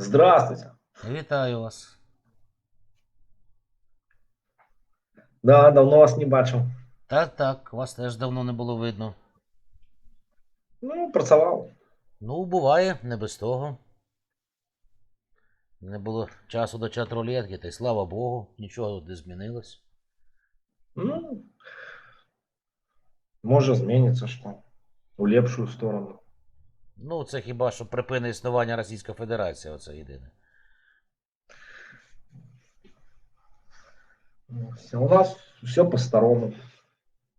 Здравствуйте. Вітаю вас. Да, давно вас не бачив. Так, так, вас теж давно не було видно. Ну, працював. Ну, буває, не без того. Не було часу до чат-рулетки, та й слава Богу, нічого не змінилось. Ну, може зміниться що. У лепшую сторону. Ну, це хіба що припине існування Російської Федерації, оце єдине. Ну, все, у нас все по-старому.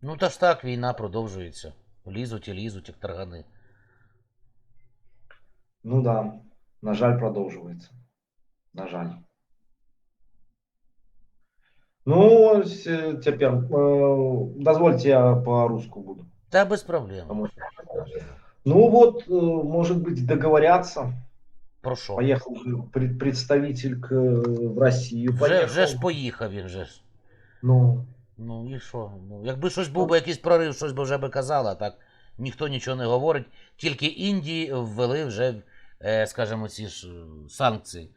Ну, та ж так, війна продовжується. Лізуть і лізуть, як таргани. Ну да, на жаль, продовжується. На жаль. Ну, ось е, тепер, е, дозвольте я по-русски буду. Та без проблем. Потому что- Ну вот, э, может быть, договорятся. Про що? Поехал же пред- представитель к, в Россию. Вже, вже ж поїхав він вже ж. Ну, Ну і що? Ну, якби щось був би якийсь прорив, щось би вже би казали, а так ніхто нічого не говорить. Тільки Індії ввели вже, е, скажімо, ці ж е, санкції.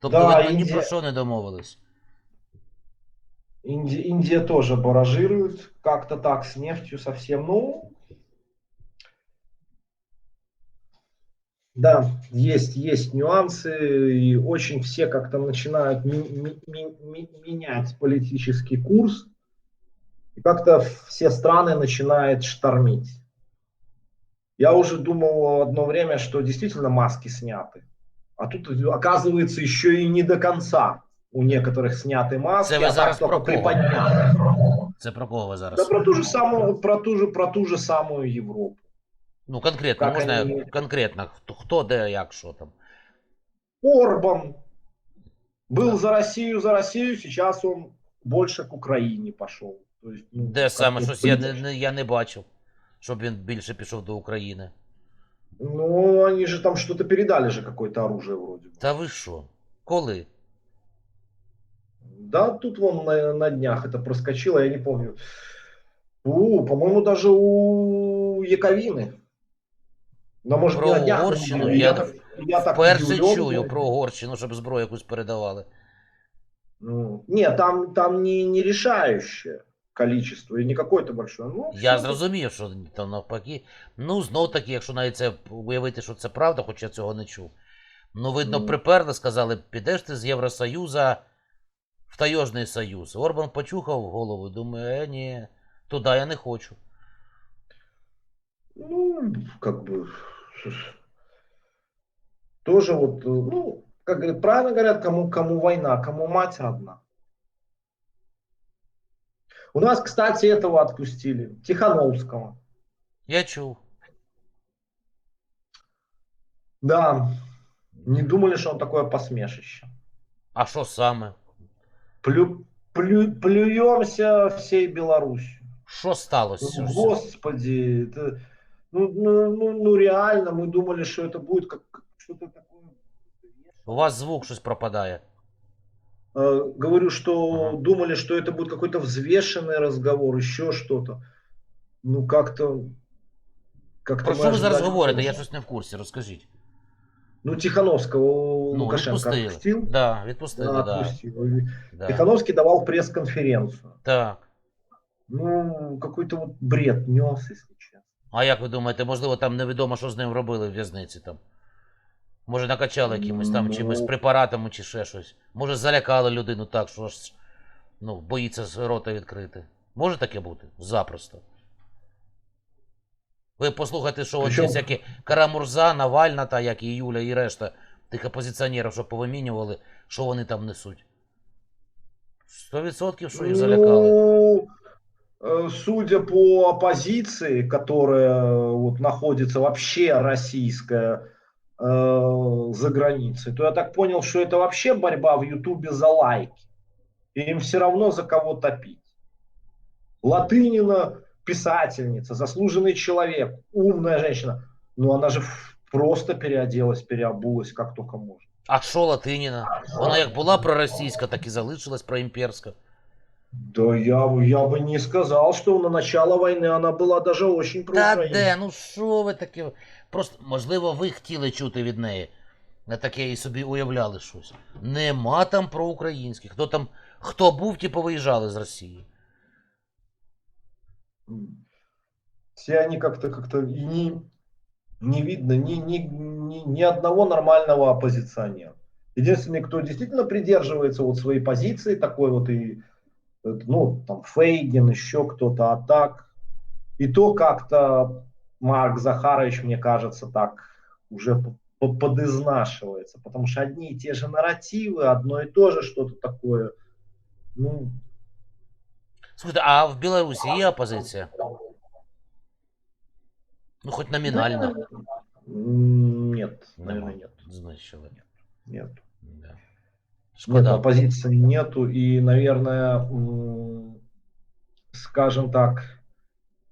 Тобто, Да, видно, ні Індія- про що не домовились. Инди- Индия тоже баражирует как-то так с нефтью совсем. Ну, да, есть, есть нюансы, и очень все как-то начинают ми- ми- ми- менять политический курс, и как-то все страны начинают штормить. Я уже думал одно время, что действительно маски сняты, а тут оказывается еще и не до конца у некоторых сняты маски, Це ви а зараз так про только кого? приподняты. Це про кого ви зараз? Да про ту же самую, про ту же, про ту же самую Европу. Ну, конкретно, Як можна вони- конкретно, хто, хто, де, як, що там. Орбан был за Россию, за Россию, сейчас он больше к Украине пошел. То есть, ну, Де как саме бы щось я не, политич- не, я не бачив, щоб він більше пішов до України. Ну, они же там что-то передали же, какое-то оружие вроде бы. Та ви що? Коли? Да, тут вон на, на днях это проскочило, я не помню. У, по-моему, даже у Яковины. Но может Про не Угорщину я, я так, я так Вперше удивлен чую про Угорщину, щоб зброю якусь передавали. Ну, нет, там, там не, не решающее количество и не какое-то большое. Ну, Я зрозумів, що там навпаки. Ну, знов таки, якщо навіть це уявити, що це правда, хоч я цього не чув. Ну, видно, Ну. приперли, сказали, підеш ти з Євросоюзу в Тайожний Союз. Орбан почухав голову, думає, е, ні, туди я не хочу. Ну, как бы, что тоже вот, э, ну, как говорят, правильно говорят, кому, кому война, кому мать родна. У нас, кстати, этого отпустили, Тихановского. Я чув. Да, не думали, что он такое посмешище. А що саме? Плю, плю, плюемся всей Беларусью. Що сталося? Господи, это, ну, ну, ну, ну реально, мы думали, что это будет как как что-то такое. У вас звук щось пропадає. Э, говорю, что Ага. думали, что это будет какой-то взвешенный разговор, еще что-то. Ну, как-то... как Про що ви зараз говорите? Я щось не в курсі, розкажіть. Ну, Тихановского Ну, Лукашенко відпустили. отпустил. Да, відпустили, Да, да. отпустил. да. Тихановский давал пресс-конференцию. Так. Ну, какой-то вот бред нес, если честно. А як ви думаєте, можливо, там невідомо, що з ним робили в в'язниці там? Може, накачали якимось там Ну. чимось препаратами чи ще щось. Може, залякали людину так, що ж ну, боїться з рота відкрити. Може таке бути? Запросто. Ви послухайте, що оці Причому- всякі Карамурза, Навальна, та як і Юля, і решта тих опозиціонерів, що повимінювали, що вони там несуть. Сто відсотків, що їх залякали. Ну, э, судя по оппозиции, которая э, вот находится вообще российская э, за границей, то я так понял, что это вообще борьба в Ютубе за лайки. И им все равно за кого топить. Латынина писательница, заслуженный человек, умная женщина. Ну, она же ф- просто переоделась, переобулась, как только может. А що Латиніна? Вона як була проросійська, так і залишилась проімперська. Да я, бы- я бы не сказал, что на начало войны она была даже очень Та проукраинской. де, ну що ви таке? Просто, можливо, ви хотіли чути від неї. На таке і собі уявляли щось. Нема там проукраїнських. Хто там, хто був, ті повиїжджали з Росії. М. Все они как-то, как-то и не, не видно ни, ни, ни, ни одного нормального оппозиционера. Единственный, кто действительно придерживается вот своей позиции, такой вот и, э, ну, там, Фейгин, еще кто-то, а так, и то как-то Марк Захарович, мне кажется, так уже по- по- подизнашивается, потому что одни и те же нарративы, одно и то же что-то такое, ну, Слухайте, а в Білорусі є опозиція? Ну, хоч номінально. м, нет, Нема. наверное, нет, Знищили. нет. Да. Нет, Шкода. оппозиции нету, и, наверное, скажем так,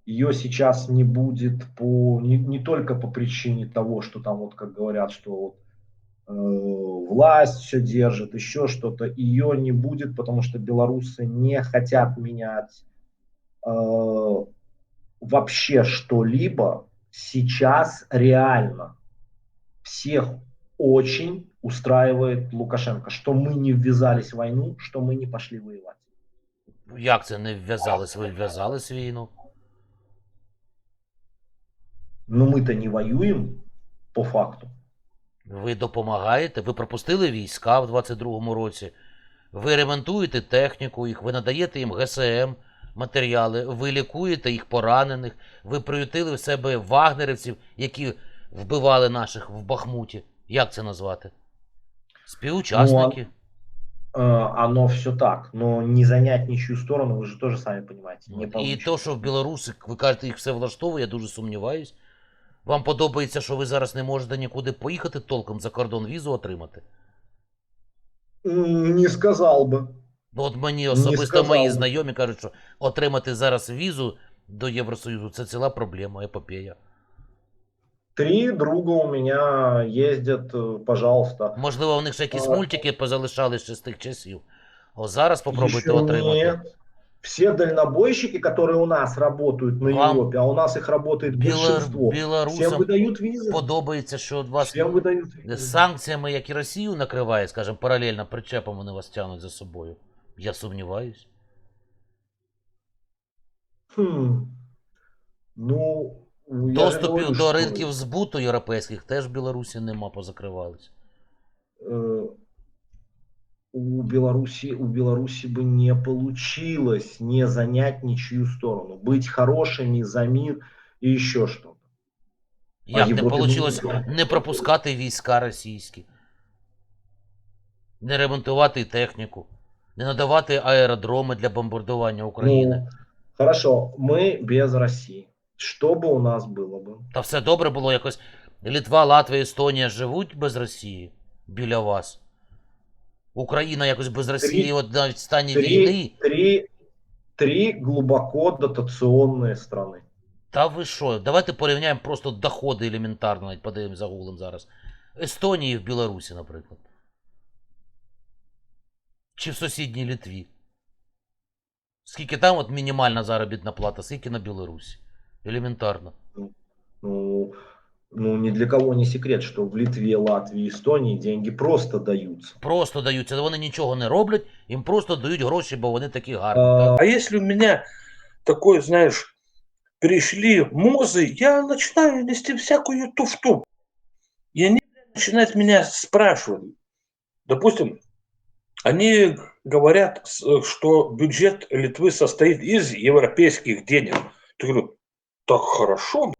ее сейчас не будет по не, не только по причине того, что там вот как говорят, что вот, э, власть все держит, еще что-то, ее не будет, потому что белорусы не хотят менять э, вообще что-либо сейчас реально. Всех очень устраивает Лукашенко, что мы не ввязались в войну, что мы не пошли воевать. Як це не вв'язались? Ви вв'язались в війну? Но мы-то не воюем по факту. Ви допомагаєте, ви пропустили війська в 22-му році, ви ремонтуєте техніку їх, ви надаєте їм ГСМ матеріали, ви лікуєте їх поранених, ви приютили в себе вагнерівців, які вбивали наших в Бахмуті. Як це назвати? Співучасники. Э, оно все так, но не занять ничью сторону, вы же тоже сами понимаете, не От. І получится. то, що в Білорусі, ви кажете, їх все влаштовує, я дуже сумніваюсь. Вам подобається, що ви зараз не можете нікуди поїхати толком за кордон візу отримати? М, Не сказал бы. Ну, от мені Не особисто сказав мої би. знайомі кажуть, що отримати зараз візу до Євросоюзу це ціла проблема, епопея. Три друга у меня ездят, э, пожалуйста. Можливо, у них ще якісь А. мультики позалишали ще з тих часів. О, зараз попробуйте Еще отримати. нет. Все дальнобойщики, которые у нас работают на Вам Европе, а у нас их работает Білор... большинство, всем Білорусам выдают визы. подобається, що от вас Всем выдают з визы. санкціями, як і Росію накриває, скажімо, паралельно причепом вони вас тягнуть за собою. Я сумніваюсь. Хм. Ну, я же Доступів говорю, до что, ринків збуту європейських теж в Білорусі нема, позакривались. э, у Беларуси, у Беларуси бы не получилось не занять ничью сторону, быть хорошими за мир и еще что-то. Як не Європі вийшло не не пропускати війська російські, не ремонтувати техніку, не надавати аеродроми для бомбардування України. Ну, хорошо, мы без России. Что бы у нас было бы? Та все добре було якось. Літва, Латвія, Естонія живуть без Росії біля вас. Україна якось без Росії, от навіть в стані війни. Три, три, три глубоко дотационные страны. Та ви що? Давайте порівняємо просто доходи елементарно, навіть подаємо загуглим зараз. Естонії в Білорусі, наприклад. Чи в сусідній Літві. Скільки там от мінімальна заробітна плата, скільки на Білорусі? Елементарно. Ну, ну, ни для кого не секрет, что в Литве, Латвии, Эстонии деньги просто даются. Просто даються, вони нічого не роблять, їм просто дають гроші, бо вони такі гарні. А, так? А если у меня такой, знаешь, пришли мозы, я начинаю нести всякую туфту. И они начинают меня спрашивать. Допустим, они говорят, с- что бюджет Литвы состоит из европейских денег. Я говорю, так хорошо.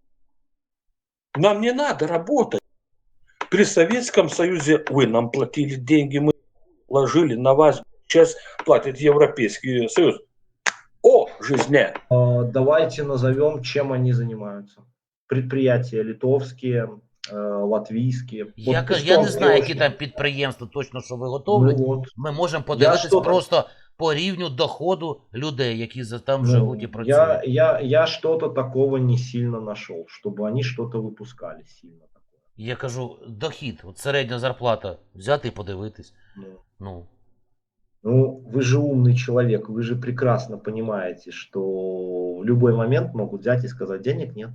Нам не надо работать. При Советском Союзе вы нам платили деньги, мы ложили на вас. Сейчас платит Европейский Союз. О, жизня! а, Давайте назовем, чем они занимаются. Предприятия литовские, э, латвийские. Я, Вот ка- я не эстонские знаю, які очень. там підприємства точно що виготовлять. Ну вот. Ми можемо подивитись що там- просто по рівню доходу людей, які за там Ну, живуть і я, працюють. я, я что-то такого не сильно нашел, чтобы они что-то выпускали сильно такое. Я кажу, дохід, от середня зарплата, взяти і подивитись. Ну, Ну, Ну, вы же умный человек, вы же прекрасно понимаете, что в любой момент могут взять и сказать, денег нет.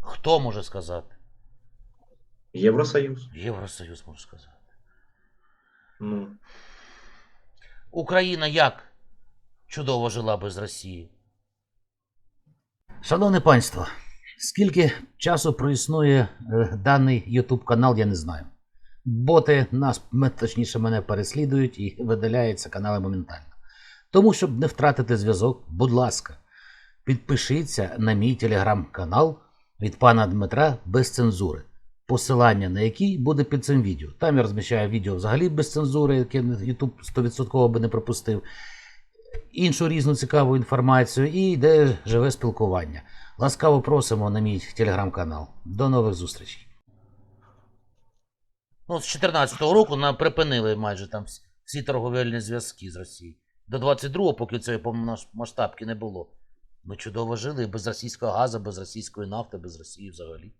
хто може сказати? Евросоюз. Євросоюз, можу сказати. Ну, Україна як чудово жила без Росії. Шановне панство, скільки часу проіснує е, даний YouTube канал, я не знаю. Боти нас, точніше, мене переслідують і видаляються канали моментально. Тому, щоб не втратити зв'язок, будь ласка, підпишіться на мій телеграм-канал від пана Дмитра без цензури, посилання на який буде під цим відео. Там я розміщаю відео взагалі без цензури, яке YouTube 100% би не пропустив, іншу різну цікаву інформацію і йде живе спілкування. Ласкаво просимо на мій телеграм-канал. До нових зустрічей. Ну, з 14-го року нам припинили майже там всі- торговельні зв'язки з Росією. До 22-го, поки цієї повномасштабки не було. Ми чудово жили без російського газу, без російської нафти, без Росії взагалі.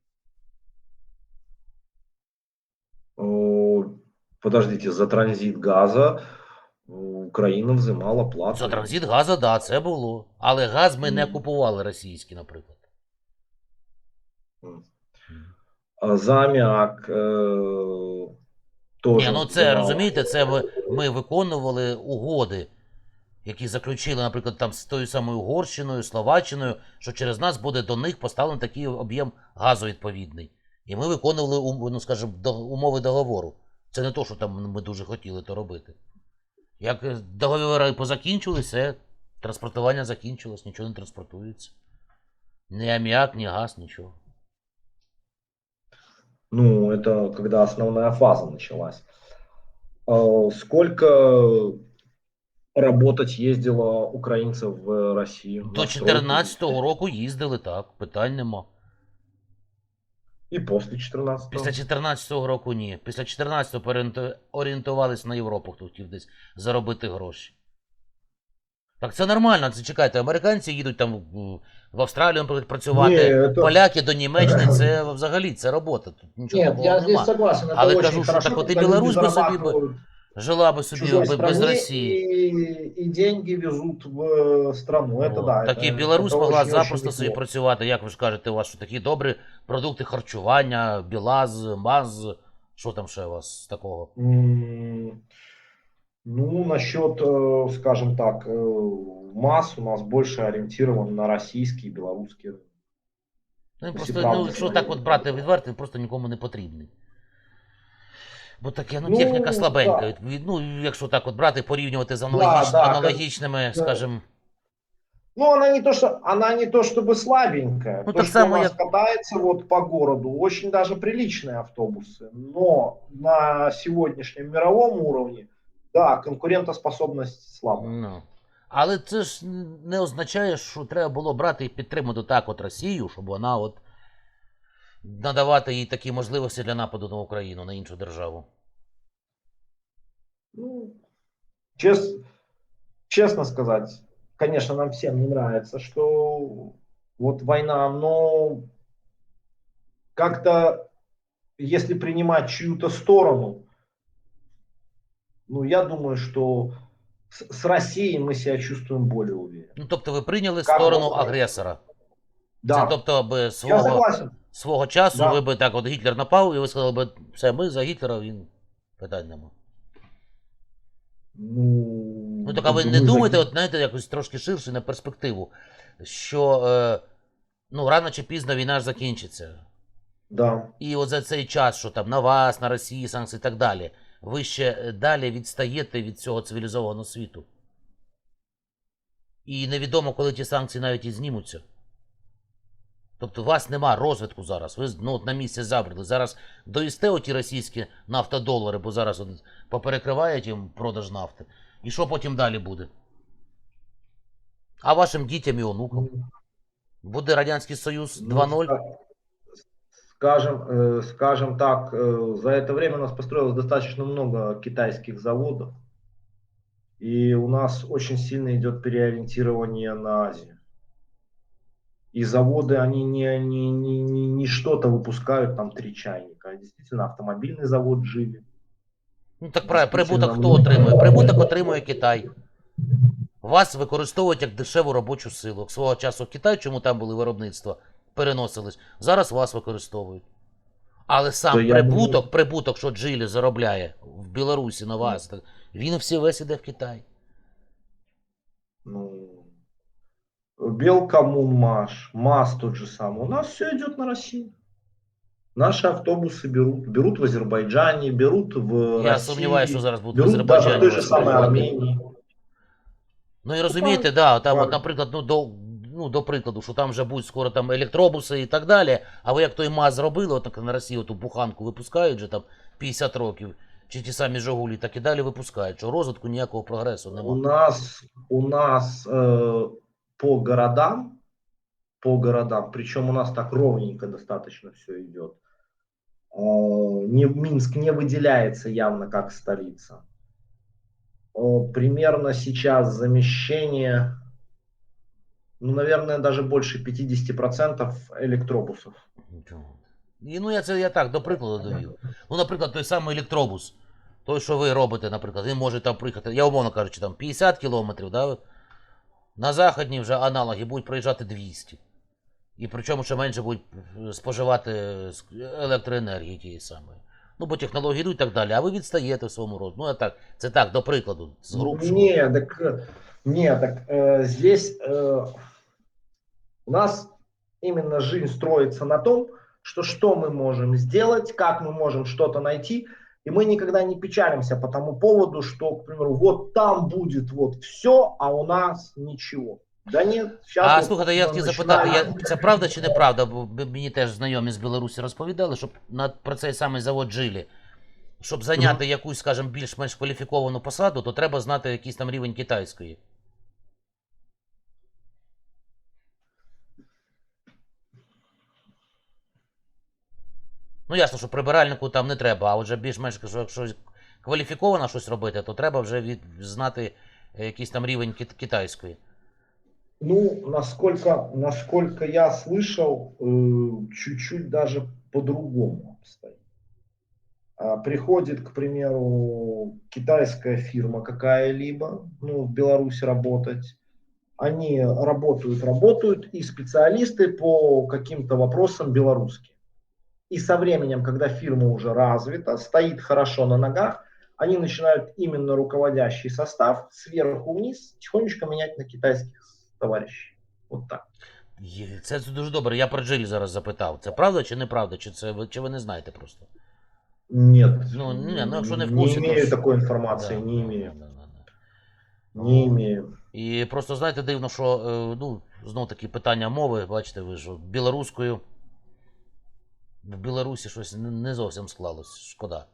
О, подождите, за транзит газа Украина взимала плату. За транзит газу, да, це було. Але газ ми не купували російський, наприклад. А за аміак е, Ні, ну це розумієте, це ми, ми виконували угоди, які заключили, наприклад, там з тою самою Угорщиною, Словаччиною, що через нас буде до них поставлений такий об'єм газу відповідний. І ми виконували, ну скажімо, умови договору. Це не то, що там ми дуже хотіли то робити. Як е, договори позакінчилися, транспортування закінчилось, нічого не транспортується. Ні аміак, ні газ, нічого. Ну, это когда основная фаза началась. Сколько работать ездило украинцев в Россию? До На стройку? 14-го року їздили так, питань нема. И после 14 Після 14-го року ні. Після 14-го переорієнту- орієнтувались на Європу, хто хотів десь заробити гроші. Так це нормально, це чекайте, американці їдуть там в- в Австралію наприклад, працювати, Ні, это- поляки до Німеччини, це взагалі це робота. Тут нічого Нет, такого я здесь нема. согласен. Это Але очень кажу, що хорошо, так от і когда люди Білорусь би собі би зарабатывают Жила би в собі чужой би без стране Росії. И, и деньги везут в э, страну. Это О, да. так і это- Білорусь это могла очень-очень запросто собі неплохо. працювати, як ви ж кажете, у вас що такі добрі продукти харчування, білаз, маз. Що там ще у вас такого? М, Ну, насчет, э, скажем так, э, масс у нас больше ориентирован на российские и белорусские рынки. Ну, він Всі просто, правди ну, якщо свої. так от брати відверто, він просто нікому не потрібний. Бо таке, ну, Ну, техніка слабенька. да. Від- від- Ну, якщо так от брати, порівнювати з Да, аналогіч... да, аналогічними, да. скажімо. Ну, она не то, что она не то чтобы слабенькая. Ну, то, так что само у нас я- катается вот по городу, очень даже приличные автобусы. Но на сегодняшнем мировом уровне, да, конкурентоспособность слабая. Ну. Але це ж не означає, що треба було брати і підтримати так от Росію, щоб вона от надавати їй такі можливості для нападу на Україну, на іншу державу. Ну, чес- честно сказать, конечно, нам всем не нравится, что вот война, но как-то, если принимать чью-то сторону, ну, я думаю, что с, с Россией мы себя чувствуем более уверенно. Ну, тобто ви прийняли Как сторону можно? агресора. Да, Це тобто би я свого, согласен. Свого часу Да. ви би так, от Гітлер напав, і ви сказали би, все, ми за Гітлера, він питань нема. Ну, Ну так а ви не думаєте, от знаєте, якось трошки ширше на перспективу, що е, ну, рано чи пізно війна ж закінчиться. Да. І от за цей час, що там на вас, на Росії, санкції і так далі, ви ще е, далі відстаєте від цього цивілізованого світу. І невідомо, коли ті санкції навіть і знімуться. Тобто у вас нема розвитку зараз. Ви ну, от на місці забрали. Зараз доїсте оті російські нафтодолари, бо зараз от поперекривають їм продаж нафти. І що потім далі буде? А вашим дітям і онукам? Буде Радянський Союз Ну, 2.0? ска- Скажем, э, скажем так, э, за это время у нас построилось достаточно много китайских заводов, и у нас очень сильно идет переориентирование на Азию. И заводы, они не, не, не, не, не что-то выпускают, там три чайника, а действительно автомобильный завод жили. Ну так правильно, Дійсно, прибуток хто ну, отримує? Прибуток отримує Китай. Вас використовують як дешеву робочу силу. Свого часу Китай, чому там були виробництва, переносились. Зараз вас використовують. Але сам То я прибуток, думаю- прибуток, що Джилі заробляє в Білорусі на вас, так, він всі весь іде в Китай. Ну, Белкоммунмаш, МАЗ тот же самый. У нас все идет на Россию. Наши автобусы берут. Берут в Азербайджане, берут в Я России. сумніваюся, що зараз будуть в берут даже в Азербайджані. той же самой розкривати. Армении. Ну і розумієте, да, там, от, Так. наприклад, ну до, ну, до прикладу, що там вже будуть скоро там електробуси і так далі. А ви як той МАЗ зробили, от так на Росії ту буханку випускають вже там 50 років, чи ті самі Жигулі, так і далі випускають, що розвитку ніякого прогресу У немає. нас, у нас э, по городам, по городам, причем у нас так ровненько достаточно все идет. Э, не, Минск не выделяется явно как столица. Э, примерно сейчас замещение, ну, наверное, даже больше 50% электробусов. Нічого. І, ну, я це я так, до прикладу довів. Ну, наприклад, той самий електробус, той, що ви робите, наприклад, він може там приїхати, я умовно кажучи, там 50 кілометрів, да? на західні вже аналоги будуть проїжджати 200. І причому ще менше будуть е, споживати е, ск- електроенергії тієї самої. Ну, бо технології йдуть і так далі, а ви відстаєте в своєму роді. Ну, я так, це так, до прикладу, з грубшого. Не, так, э, не, так э, здесь э, у нас именно жизнь строится на том, что что мы можем сделать, как мы можем что-то найти, и мы никогда не печалимся по тому поводу, что, к примеру, вот там будет вот все, а у нас ничего. Да нет, сейчас А вот слухайте, я хотів запитати, я, це правда чи неправда? Бо мені теж знайомі з Білорусі розповідали, щоб на про цей самий завод Джилі, щоб зайняти якусь, скажімо, більш-менш кваліфіковану посаду, то треба знати якийсь там рівень китайської. Ну, ясно, що прибиральнику там не треба, а отже більш-менш, що якщо кваліфіковано щось робити, то треба вже від, знати е, якийсь там рівень кит- китайської. Ну, насколько, насколько я слышал, э, чуть-чуть даже по-другому обстоит. А, Приходит, к примеру, китайская фирма какая-либо, ну, в Беларуси работать. Они работают, работают, и специалисты по каким-то вопросам белорусские. И со временем, когда фирма уже развита, стоит хорошо на ногах, они начинают именно руководящий состав сверху вниз тихонечко менять на китайских товарищей. Вот так. Є, Це дуже добре. Я про Джилі зараз запитав. Це правда чи неправда? Чи це чи ви не знаєте просто? Нет. Ну, не, ну, якщо не в не курсі, то имею ж- такой информации, Да, не имею. да, да, да. Не имею. І просто знаєте, дивно, що е, ну, знов таки питання мови, бачите, ви що білоруською. В Білорусі щось не- не зовсім склалось. Шкода.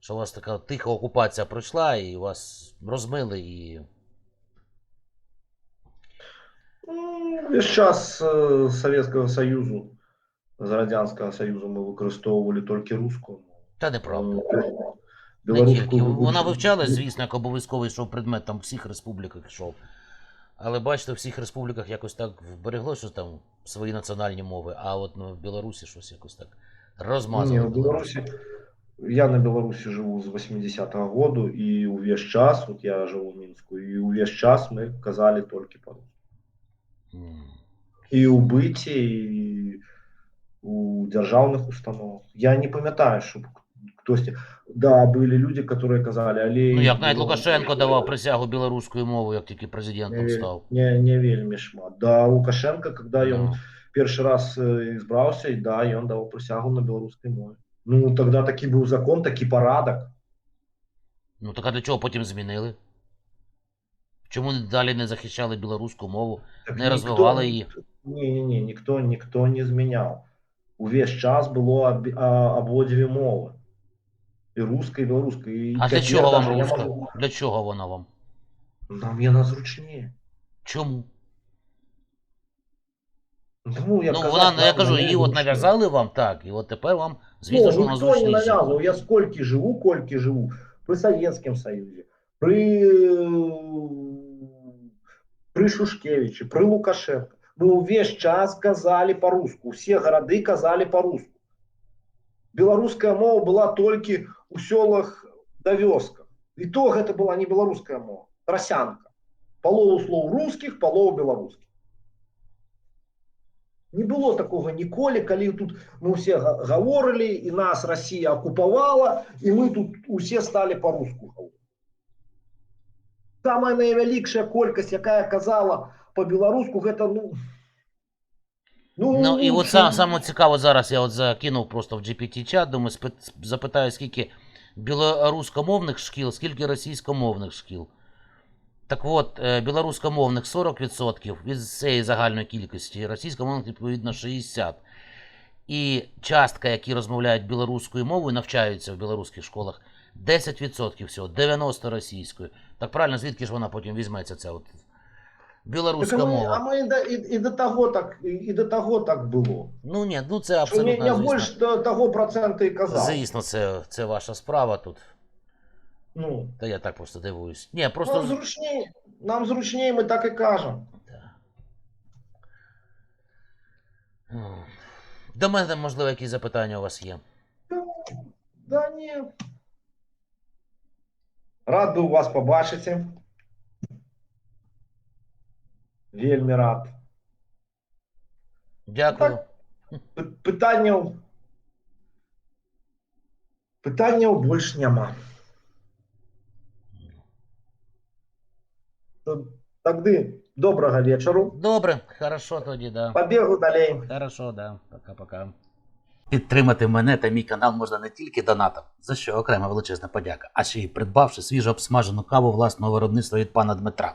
Що у вас така тиха окупація пройшла, і вас розмили, і. Ну, Весь час э, Советского Союзу, з Радянського Союзу ми використовували тільки русську. Та неправда. Е, Не Білоруську тільки. Вона вивчалась, звісно, як обов'язковий йшов предмет, там всіх республіках йшов. Але бачите, в всіх республіках якось так вберегло, що там свої національні мови, а от ну, в Білорусі щось якось так Ні, в Білорусі. Я на Білорусі живу з 80-го году, і увесь час, от я живу в Мінську, і увесь час ми казали тільки по-русски. М. І у биті, і у державних установах. Я не пам'ятаю, щоб хтось. Да, були люди, які казали, але... Ну як навіть Лукашенко давав присягу білоруською мовою, як тільки президентом не, став. не, не вельми шмат. Да, Лукашенко, когда Ну. он перший раз э, избрался, и да, и он дал присягу на белорусской мове. Ну, тогда таки был закон, таки порядок. Ну так а для чого потім змінили? Чому далі не захищали білоруську мову? Так Не розвивали її? Не-не-не, никто, никто не зменял. Увесь час было об, а, ободві мови. І руська, і білоруська. І А для тепер чого вам даже я руська? можу- Для чого вона вам? Нам є зручніше. Чому? Ну, я, ну казав, вона, я нам кажу, її от зручніше. нав'язали вам так, і от тепер вам, звісно, ну, що вона ніхто не зручніша. нав'язував. Я скільки живу, кольки живу. При Совєтському Союзі, при, при Шушкевичі, при Лукашенко. Ми увесь час казали по-русски. Всі городи казали по-русски. Белорусская мова была только у сёлах да вёсках. І то гэта была не беларуская мова расянка палову слоў рускіх палоў беларускіх не было такого ніколі калі тут мы ўсе гаворылі і нас Росія акупавала і мы тут усе сталі по-руску самая найвялікшая колькасць якая казала по-беларуску гэта ну Ну, ну і ну, вот ну, сам, ну. саму цікава зараз я от закінув просто в GPT чат думаю спит, запитаю скільки білоруськомовних шкіл, скільки російськомовних шкіл. Так от, е, білоруськомовних 40% від цієї загальної кількості, російськомовних відповідно 60%. І частка, які розмовляють білоруською мовою, навчаються в білоруських школах, 10% всього, 90% російською. Так правильно, звідки ж вона потім візьметься, ця от білоруська ми, мова? а ми і, до, і, і, до того так, і, до того так було. Ну ні, ну це абсолютно. звісно. більше до того проценту і казав. Звісно, це, це ваша справа тут. Ну, Та я так просто дивуюсь. Ні, нам просто. зручніше, нам зручніше, ми так і кажемо. До мене, можливо, якісь запитання у вас є. Да ні. Рад був вас побачити. Вельми рад. Дякую. П- Питання. Питання більш нема. То- Тоді доброго вечора. Добре, хорошо тоді, да. Побігу далі. Хорошо, да. Пока-пока. Підтримати мене та мій канал можна не тільки донатом, за що окрема величезна подяка, а ще й придбавши свіжо обсмажену каву власного виробництва від пана Дмитра.